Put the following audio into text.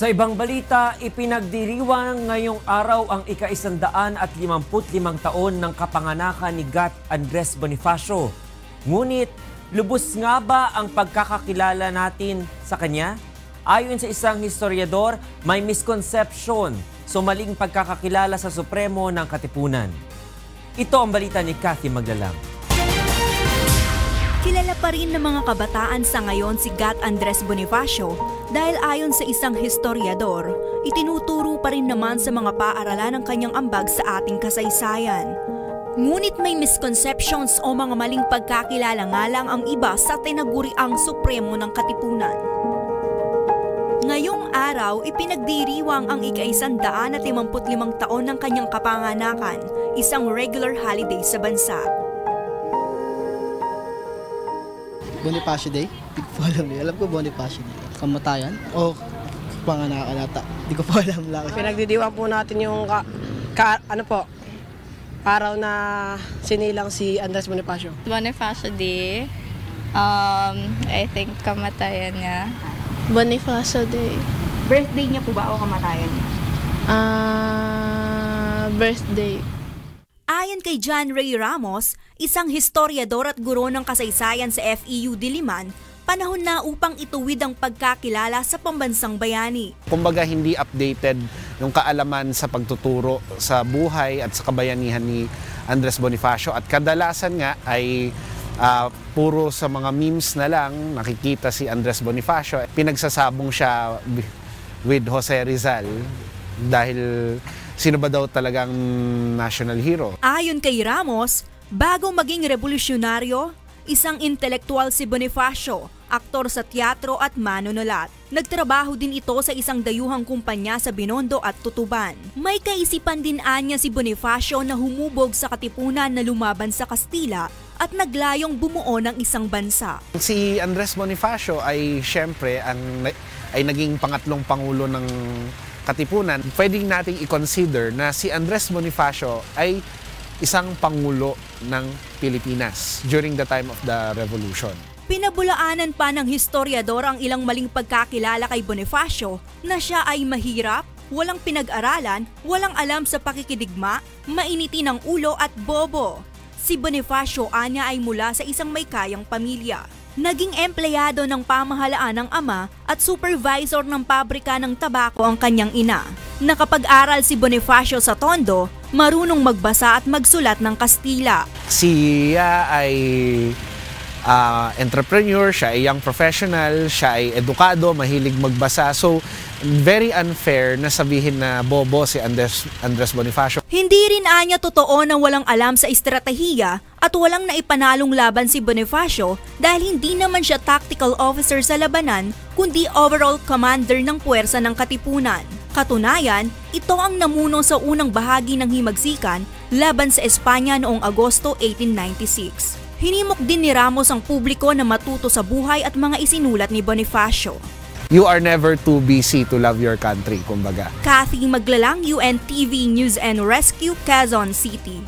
Sa ibang balita, ipinagdiriwang ngayong araw ang ika-isandaan at 55 taon ng kapanganakan ni Gat Andres Bonifacio. Ngunit, lubos nga ba ang pagkakakilala natin sa kanya? Ayon sa isang historiador, may misconception so maling pagkakakilala sa Supremo ng Katipunan. Ito ang balita ni Cathy Maglalang. Kilala pa rin ng mga kabataan sa ngayon si Gat Andres Bonifacio dahil ayon sa isang historiador, itinuturo pa rin naman sa mga paaralan ng kanyang ambag sa ating kasaysayan. Ngunit may misconceptions o mga maling pagkakilala nga lang ang iba sa tinaguriang supremo ng katipunan. Ngayong araw, ipinagdiriwang ang ika-isandaan at 55 taon ng kanyang kapanganakan, isang regular holiday sa bansa. Bonifacio Day? Hindi ko po alam eh. Alam ko Bonifacio Day. Kamatayan? O panganakan ata. Hindi ko po alam lang. Pinagdidiwang po natin yung ka, ka- ano po, araw na sinilang si Andres Bonifacio. Bonifacio Day. Um, I think kamatayan niya. Bonifacio Day. Birthday niya po ba o kamatayan niya? Ah, birthday. Ayon kay John Ray Ramos, isang historiador at guro ng kasaysayan sa FEU Diliman, panahon na upang ituwid ang pagkakilala sa pambansang bayani. kumbaga hindi updated yung kaalaman sa pagtuturo sa buhay at sa kabayanihan ni Andres Bonifacio at kadalasan nga ay ah, puro sa mga memes na lang nakikita si Andres Bonifacio pinagsasabong siya with Jose Rizal dahil sino ba daw talagang national hero Ayon kay Ramos, bago maging revolusyonaryo, isang intelektual si Bonifacio, aktor sa teatro at manunulat. Nagtrabaho din ito sa isang dayuhang kumpanya sa Binondo at Tutuban. May kaisipan din anya si Bonifacio na humubog sa katipunan na lumaban sa Kastila at naglayong bumuo ng isang bansa. Si Andres Bonifacio ay siyempre ang, ay naging pangatlong pangulo ng Katipunan. Pwedeng nating i-consider na si Andres Bonifacio ay isang pangulo ng Pilipinas during the time of the revolution. Pinabulaanan pa ng historiador ang ilang maling pagkakilala kay Bonifacio na siya ay mahirap, walang pinag-aralan, walang alam sa pakikidigma, mainiti ng ulo at bobo. Si Bonifacio anya ay mula sa isang may kayang pamilya. Naging empleyado ng pamahalaan ng ama at supervisor ng pabrika ng tabako ang kanyang ina. Nakapag-aral si Bonifacio sa Tondo, marunong magbasa at magsulat ng Kastila. Siya ay ah, entrepreneur, siya ay young professional, siya ay edukado, mahilig magbasa. So, very unfair na sabihin na bobo si Andres, Andres Bonifacio. Hindi rin anya totoo na walang alam sa estratehiya at walang naipanalong laban si Bonifacio dahil hindi naman siya tactical officer sa labanan kundi overall commander ng puwersa ng Katipunan. Katunayan, ito ang namuno sa unang bahagi ng himagsikan laban sa Espanya noong Agosto 1896. Hinimok din ni Ramos ang publiko na matuto sa buhay at mga isinulat ni Bonifacio. You are never too busy to love your country, kumbaga. Kathy Maglalang, UNTV News and Rescue, Quezon City.